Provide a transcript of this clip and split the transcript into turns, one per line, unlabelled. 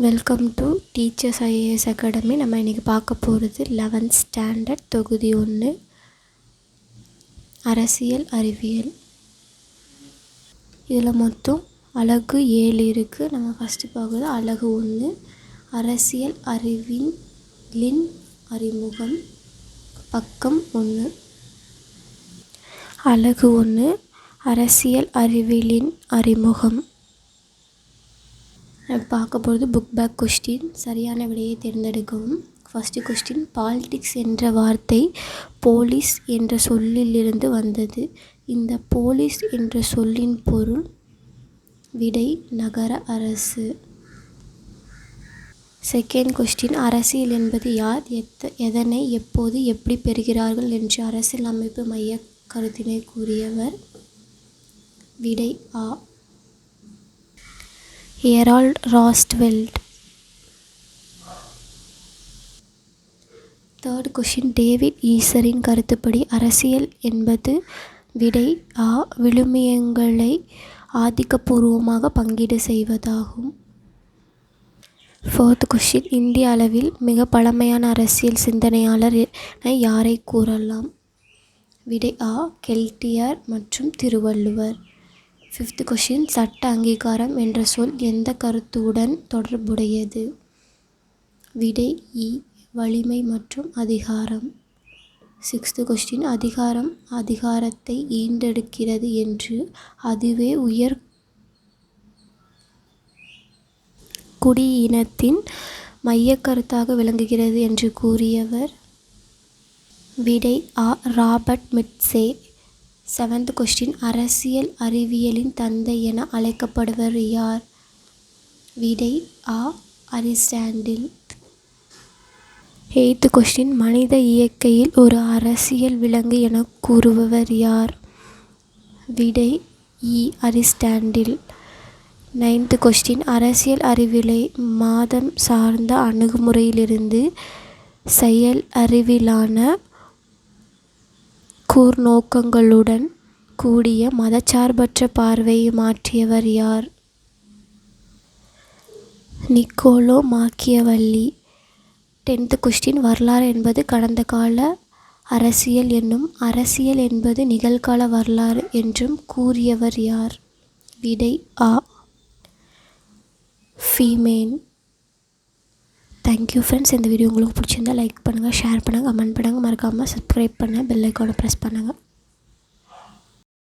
Welcome to teachers IAS academy நம்ம இன்றைக்கி பார்க்க போகிறது லெவன்த் ஸ்டாண்டர்ட் தொகுதி ஒன்று அரசியல் அறிவியல். இதில் மொத்தம் அழகு ஏழு இருக்குது நம்ம ஃபஸ்ட்டு பார்க்குறது அழகு ஒன்று அரசியல் அறிவியலின் அறிமுகம் பக்கம் ஒன்று அழகு ஒன்று அரசியல் அறிவியலின் அறிமுகம் பார்க்க போகிறது புக் பேக் கொஸ்டின் சரியான விடையை தேர்ந்தெடுக்கவும். ஃபஸ்ட்டு கொஸ்டின் பாலிடிக்ஸ் என்ற வார்த்தை போலீஸ் என்ற சொல்லிலிருந்து வந்தது. இந்த போலீஸ் என்ற சொல்லின் பொருள் விடை நகர அரசு. செகண்ட் கொஸ்டின் அரசியல் என்பது யார்? எத்த எதனை எப்போது எப்படி பெறுகிறார்கள் என்று அரசியல் அமைப்பு மைய கருத்தினை கூறியவர். விடை ஆ. எரால்ட் ராஸ்ட்வெல்ட் தேர்ட் கொஷின் டேவிட் ஈசரின் கருத்துப்படி அரசியல் என்பது விடை ஆ விழுமியங்களை ஆதிக்கபூர்வமாக பங்கீடு செய்வதாகும். ஃபோர்த் கொஷின் இந்திய அளவில் மிக பழமையான அரசியல் சிந்தனையாளர் யாரை கூறலாம்? விடை ஆ கெல்டியார் மற்றும் திருவள்ளுவர். ஃபிஃப்த் கொஷின் சட்ட அங்கீகாரம் என்ற சொல் எந்த கருத்துடன் தொடர்புடையது? விடை இ வலிமை மற்றும் அதிகாரம். சிக்ஸ்த்து கொஸ்டின் அதிகாரம் அதிகாரத்தை ஈண்டெடுக்கிறது என்று அதுவே உயர் குடியினத்தின் மையக்கருத்தாக விளங்குகிறது என்று கூறியவர். விடை ஆ ராபர்ட் மிட்சே. செவன்த் கொஸ்டின் அரசியல் அறிவியலின் தந்தை என அழைக்கப்படுவர் யார்? விடை ஆ. அரிஸ்டாண்டில். எய்த்து கொஸ்டின் மனித இயற்கையில் ஒரு அரசியல் விலங்கு என கூறுபவர் யார்? விடை இ. அரிஸ்டாண்டில். நைன்த்து கொஸ்டின் அரசியல் அறிவியலை மாதம் சார்ந்த அணுகுமுறையிலிருந்து செயல் அறிவிலான கூர்நோக்கங்களுடன் கூடிய மதச்சார்பற்ற பார்வையை மாற்றியவர் யார்? Nicolas Machiavelli. டென்த்து கொஸ்டின் வரலாறு என்பது கடந்த கால அரசியல் என்னும் அரசியல் என்பது நிகழ்கால வரலாறு என்றும் கூறியவர் யார்? விடை ஆ. ஃபீமேன். தேங்க்யூ ஃப்ரெண்ட்ஸ் இந்த வீடியோ உங்களுக்கு பிடிச்சிருந்தா லைக் பண்ணுங்கள் ஷேர் பண்ணுங்கள் கமெண்ட் பண்ணுங்கள் மறக்காமல் சப்ஸ்கிரைப் பண்ண பெல் ஐக்கானை ப்ரெஸ் பண்ணுங்கள்